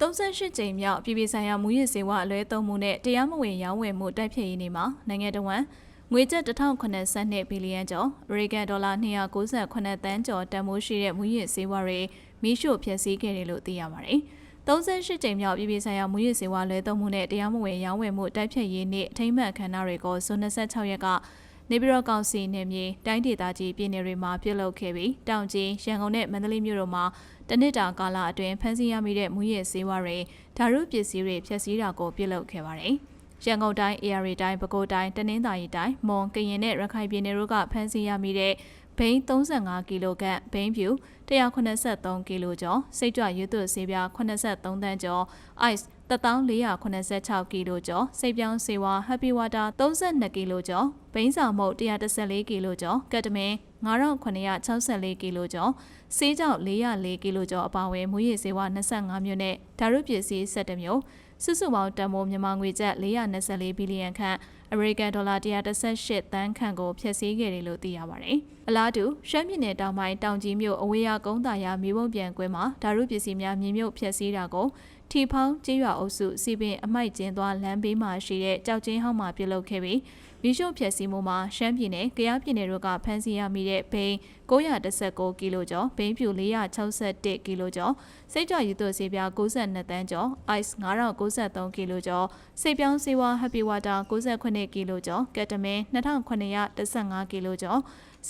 38ကြိမ်မြောက်ပြည်ပဆိုင်ရာမူရစ်စေဝါအလွဲသုံးမှုနဲ့တရားမဝင်ရောင်းဝယ်မှုတိုက်ဖျက်ရေးနေ့မှာနိုင်ငံတော်ဝန်ငွေကျပ်1082ဘီလီယံကျော်အမေရိကန်ဒေါ်လာ298တန်းကျော်တန်ဖိုးရှိတဲ့မူရစ်စေဝါတွေမိရှို့ဖျက်ဆီးခဲ့တယ်လို့သိရပါတယ်။38ကြိမ်မြောက်ပြည်ပဆိုင်ရာမူရစ်စေဝါလွဲသုံးမှုနဲ့တရားမဝင်ရောင်းဝယ်မှုတိုက်ဖျက်ရေးနေ့အထိမ်းအမှတ်အခမ်းအနားတွေကိုဇွန်26ရက်က နေပြည်တော်ကောင်စီနယ်မြေတိုင်းဒေသကြီးပြည်နယ်တွေမှာပြုလုပ်ခဲ့ပြီးတောင်ကြီးရန်ကုန်နဲ့မန္တလေးမြို့တို့မှာတနစ်တာကာလအတွင်းဖမ်းဆီးရမိတဲ့မူရစ်ဆေးဝါးတွေဓာတ်ရုပ်ပစ္စည်းတွေဖျက်ဆီးတာကိုပြုလုပ်ခဲ့ပါတယ်။ရန်ကုန်တိုင်း AR တိုင်းပဲခူးတိုင်းတနင်္သာရီတိုင်းမွန်ကရင်နဲ့ရခိုင်ပြည်နယ်တို့ကဖမ်းဆီးရမိတဲ့ ဘိန်း35ကီလိုဂရမ်ဘိန်းဖြူ183ကီလိုကျော်စိတ်ကြွရွသွဆေးပြား83တန်းကျော် ice 1486ကီလိုကျော်စိတ်ပြောင်းဆေးဝါး Happy Water 32ကီလိုကျော်ဘိန်းစာမုတ်114ကီလိုကျော်ကက်တမင်9964ကီလိုကျော်ဆေးကြောင့်404ကီလိုကျော်အပါအဝင်မူရည်ဆေးဝါး25မျိုးနဲ့ဓာတ်ရုပ်ပစ္စည်း17မျိုး စုစုပေါင်းတန်ဖိုးမြန်မာငွေကျပ်424ဘီလီယံခန့်အမေရိကန်ဒေါ်လာ118တန်းခန့်ကိုဖျက်ဆီးခဲ့တယ်လို့သိရပါတယ်။အလားတူရှမ်းပြည်နယ်တောင်ပိုင်းတောင်ကြီးမြို့အဝေးရကုန်းတာယာမြေပုံပြန်ကွဲမှာဓာရုပစ္စည်းများမြေမြုပ်ဖျက်ဆီးတာကိုထီဖောင်းကျေးရွာအုပ်စုစီပင်အမိုက်ကျင်းသွားလမ်းဘေးမှာရှိတဲ့ကြောက်ချင်းဟောင်းမှာပြုလုပ်ခဲ့ပြီးမီးရှို့ဖျက်ဆီးမှုမှာရှမ်းပြည်နယ်၊ကယားပြည်နယ်တို့ကဖမ်းဆီးရမိတဲ့ဘိန်း919ကီလိုကျော်၊ဘိန်းဖြူ461ကီလိုကျော်၊စိတ်ကြွရည်သွဆေးပြား62တန်းကျော်၊ ice 9093ကီလိုကျော်၊စိတ်ပြောင်းဆေးဝါး happy water 68ကီလိုကျော်၊ကက်တမင်2915ကီလိုကျော်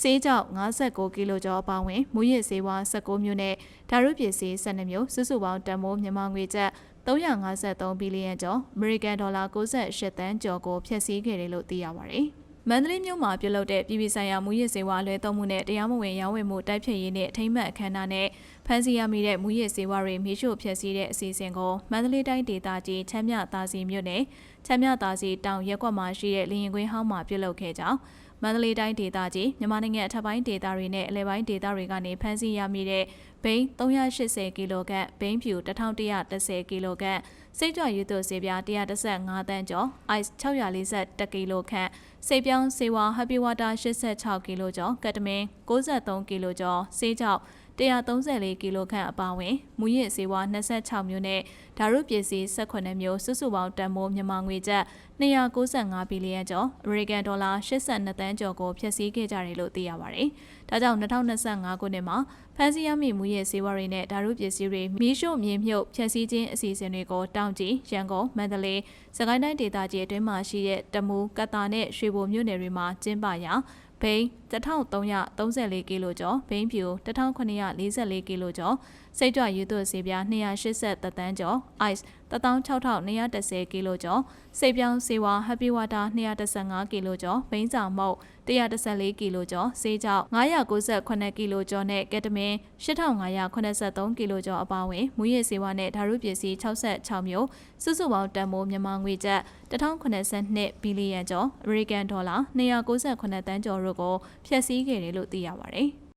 ဆေးကြောက်59ကီလိုကျော်အပါအဝင်မူရစ်ဆေးဝါး19မျိုးနဲ့ဓာရုပစ္စည်း12မျိုးစုစုပေါင်းတန်မိုးမြန်မာငွေကျပ် 353ဘီလီယံကျော်အမေရိကန်ဒေါ်လာ68တန်းကျော်ကိုဖျက်ဆီးခဲ့တယ်လို့သိရပါတယ်။မန္တလေးမြို့မှာပြုလုပ်တဲ့ပြည်ပဆိုင်ရာမူရစ်စေဝါလွဲသုံးမှုနဲ့တရားမဝင်ရောင်းဝယ်မှုတိုက်ဖျက်ရေးနဲ့အထိမ်းအမှတ်အခမ်းအနားနဲ့ ဖမ်းဆီးရမိတဲ့မူရစ်စေဝါတွေမိရှို့ဖျက်ဆီးတဲ့အစီအစဉ်ကိုမန္တလေးတိုင်းဒေသကြီးချမ်းမြသာစီမြို့နယ်ချမ်းမြသာစီတောင်ရက်ကွက်မှာရှိတဲ့လင်းရင်ကွင်းဟောင်းမှာပြုလုပ်ခဲ့ကြောင်းမန္တလေးတိုင်းဒေသကြီးမြန်မာနိုင်ငံအထက်ပိုင်းဒေသတွေနဲ့အလဲပိုင်းဒေသတွေကနေဖမ်းဆီးရမိတဲ့ဘိန်း380ကီလိုဂရမ်ဘိန်းဖြူ1110ကီလိုဂရမ်စိတ်ကြွရည်သွဆေးပြား115တန်းကျော် ice 640ကီလိုခန့်စိတ်ပြောင်းဆေးဝါး happy water 86ကီလိုကျော်ကက်တမင်63ကီလိုကျော်ဆေးကြောက် 134ကီလိုခန့်အပါအဝင်မူရစ်ဆေးဝါး26မျိုးနဲ့ဓာရုပစ္စည်း18မျိုးစုစုပေါင်းတန်ဖိုးမြန်မာငွေကျပ်295ဘီလီယံကျော်အမေရိကန်ဒေါ်လာ82တန်းကျော်ကိုဖျက်ဆီးခဲ့ကြတယ်လို့သိရပါတယ်။ဒါကြောင့်2025ခုနှစ်မှာဖမ်းဆီးရမိမူရစ်ဆေးဝါးတွေနဲ့ဓာရုပစ္စည်းတွေမီးရှို့မြေမြုပ်ဖျက်ဆီးခြင်းအစီအစဉ်တွေကိုတောင်ကြီးရန်ကုန်မန္တလေးစကိုင်းတိုင်းဒေသကြီးအတွင်းမှာရှိတဲ့တမူကတာနဲ့ရွှေဘိုမြို့နယ်တွေမှာကျင်းပရာ ဘိန်း1334ကီလိုကျော်ဘိန်းဖြူ1944ကီလိုကျော်စိတ်ကြွရည်သွဆေးပြား280တန်းကျော် ice 16210ကီလိုကျော်စိတ်ပြောင်းဆေးဝါး happy water 215ကီလိုကျော်ဘိန်းစာမုတ် 114ကီလိုကျော်ဆေးကြောက်998ကီလိုကျော်နဲ့ကက်တမင်8583ကီလိုကျော်အပါအဝင်မူရစ်ဆေးဝါးနဲ့ဓာရုပစ္စည်း66မျိုးစုစုပေါင်းတန်ဖိုးမြန်မာငွေကျပ်1082ဘီလီယံကျော်အမေရိကန်ဒေါ်လာ298တန်းကျော်တို့ကိုဖျက်ဆီးခဲ့တယ်လို့သိရပါတယ်။